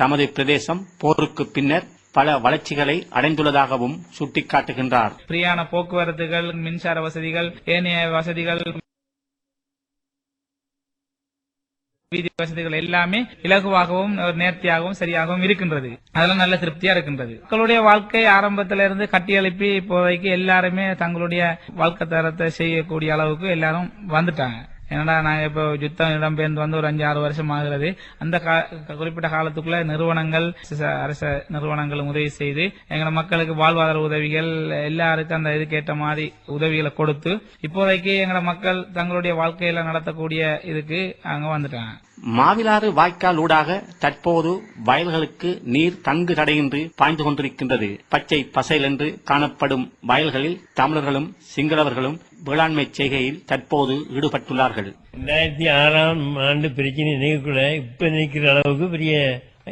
தமது பிரதேசம் போருக்கு பின்னர் பல வளர்ச்சிகளை அடைந்துள்ளதாகவும் சுட்டிக்காட்டுகின்றார். பிரியான போக்குவரத்துகள் மின்சார வசதிகள் ஏனைய வசதிகள் வீதி வசதிகள் எல்லாமே இலகுவாகவும் நேர்த்தியாகவும் சரியாகவும் இருக்கின்றது. அதெல்லாம் நல்ல திருப்தியா இருக்கின்றது. மக்களுடைய வாழ்க்கை ஆரம்பத்தில இருந்து கட்டியெழுப்பி இப்போதைக்கு எல்லாருமே தங்களுடைய வாழ்க்கை தரத்தை செய்யக்கூடிய அளவுக்கு எல்லாரும் வந்துட்டாங்க. என்னடா நான் இப்போ யுத்தம் இடம்பெயர்ந்து வந்து ஒரு அஞ்சு ஆறு வருஷம் ஆகிறது. அந்த குறிப்பிட்ட காலத்துக்குள்ள நிறுவனங்கள் அரச நிறுவனங்களும் உதவி செய்து எங்களை மக்களுக்கு வாழ்வாதார உதவிகள் எல்லாருக்கும் அந்த இதுக்கேற்ற மாதிரி உதவிகளை கொடுத்து இப்போதைக்கு எங்களை மக்கள் தங்களுடைய வாழ்க்கையில நடத்தக்கூடிய இதுக்கு அங்க வந்துட்டாங்க. மாவிலாறு வாய்க்கால் ஊடாக தற்போது வயல்களுக்கு நீர் தங்கு தடையின்றி பாய்ந்து கொண்டிருக்கின்றது. பச்சை பசைல் என்று காணப்படும் வயல்களில் தமிழர்களும் சிங்களவர்களும் வேளாண்மை செய்கையில் தற்போது ஈடுபட்டுள்ளார்கள். ரெண்டாயிரத்தி ஆறாம் ஆண்டு பிரச்சனை நினைக்கக்கூட இப்ப நினைக்கிற அளவுக்கு பெரிய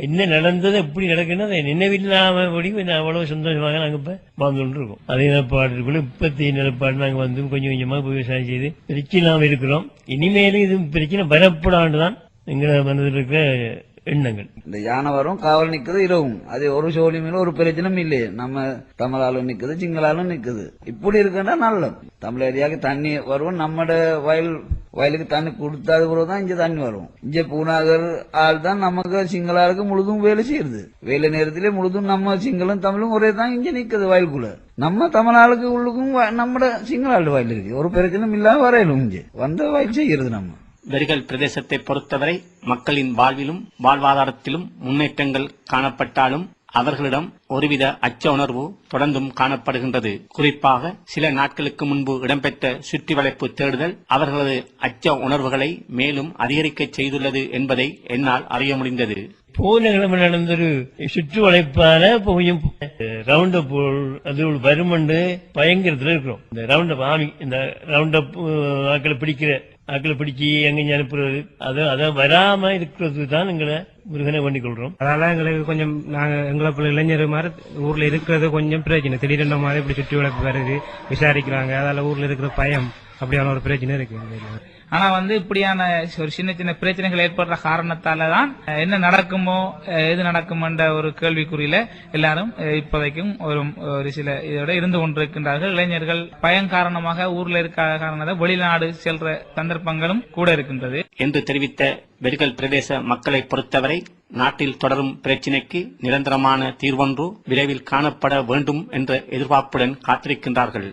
என்ன நடந்தது எப்படி நடக்குன்னு அதை நினைவில்லாம படி கொஞ்சம் அவ்வளவு சந்தோஷமாக நாங்க இப்ப வாழ்ந்துட்டு கொண்டு இருக்கோம். அதே நிலப்பாடுக்குள்ள இப்பத்தி நிலப்பாடு நாங்க வந்து கொஞ்சம் கொஞ்சமா விவசாயம் செய்து பிரச்சனை இருக்கிறோம். இனிமேலும் இது பிரச்சனை வரப்படாண்டு தான் எங்களை மனதில் இருக்கிற எண்ணங்கள். இந்த யானை வரும் காவல் நிக்குது இரவும். அது ஒரு சோழி மேல ஒரு பிரச்சனையும் இல்லையே. நம்ம தமிழாலும் நிக்குது சிங்களாலும் நிக்குது. இப்படி இருக்குன்னா நல்லது. தமிழ் ஏரியாவுக்கு தண்ணி வரும் நம்மட வயல் வயலுக்கு தண்ணி கொடுத்தாத பிறகு தான் இங்க தண்ணி வரும். இங்க பூனாகர் ஆள் தான் நமக்கு சிங்களாருக்கு முழுதும் வேலை செய்யுது. வேலை நேரத்திலே முழுதும் நம்ம சிங்களும் தமிழும் ஒரே தான் இங்க நிக்குது வயலுக்குள்ள. நம்ம தமிழ் ஆளுக்கு உள்ளுக்கும் வ- நம்மட சிங்கள ஆள் வயல் இருக்கு. ஒரு பிரச்சனையும் இல்லாம வரையிலும் இங்க. வந்த வயல் செய்யறது நம்ம. வெறிகள் பிரதேசத்தை பொறுத்தவரை மக்களின் வாழ்விலும் வாழ்வாதாரத்திலும் முன்னேற்றங்கள் காணப்பட்டாலும் அவர்களிடம் ஒருவித அச்ச உணர்வு தொடர்ந்தும் காணப்படுகின்றது. குறிப்பாக சில நாட்களுக்கு முன்பு இடம்பெற்ற சுற்றி வளைப்பு தேடுதல் அவர்களது அச்ச உணர்வுகளை மேலும் அதிகரிக்க செய்துள்ளது என்பதை என்னால் அறிய முடிந்தது. போன கிழமை நடந்தொரு சுற்று வளைப்பால இப்ப கொஞ்சம் ரவுண்ட் அப் அது வருமண்டு பயங்கரத்துல இருக்கிறோம். இந்த ரவுண்ட் அப் ஆமி இந்த ரவுண்ட் அப் ஆக்களை பிடிக்கிற ஆக்களை பிடிச்சி எங்க அனுப்புறது. அது அதை வராம இருக்கிறது தான் எங்களை முருகனை பண்ணி கொள்றோம். அதனால எங்களுக்கு கொஞ்சம் நாங்க எங்களை போல இளைஞர் மாதிரி ஊர்ல இருக்கிறது கொஞ்சம் பிரச்சனை திடீரென மாதிரி இப்படி சுற்றி வளர்ப்பு வருது விசாரிக்கிறாங்க அதால ஊர்ல இருக்கிற பயம் அப்படியான ஒரு பிரச்சனை இருக்கு ஆனா வந்து இப்படியான ஒரு சின்ன சின்ன பிரச்சனைகள் ஏற்படுற காரணத்தால தான் என்ன நடக்குமோ எது நடக்குமென்ற ஒரு கேள்விக்குறியில எல்லாரும் இப்போதைக்கும் ஒரு ஒரு சில இதோட இருந்து கொண்டிருக்கின்றார்கள். இளைஞர்கள் பயம் காரணமாக ஊர்ல இருக்க காரணத்தை வெளிநாடு செல்ற சந்தர்ப்பங்களும் கூட இருக்கின்றது. என்று தெரிவித்த வெறிகள் பிரதேச மக்களை பொறுத்தவரை நாட்டில் தொடரும் பிரச்சினைக்கு நிரந்தரமான தீர்வொன்று விரைவில் காணப்பட வேண்டும் என்ற எதிர்பார்ப்புடன் காத்திருக்கின்றார்கள்.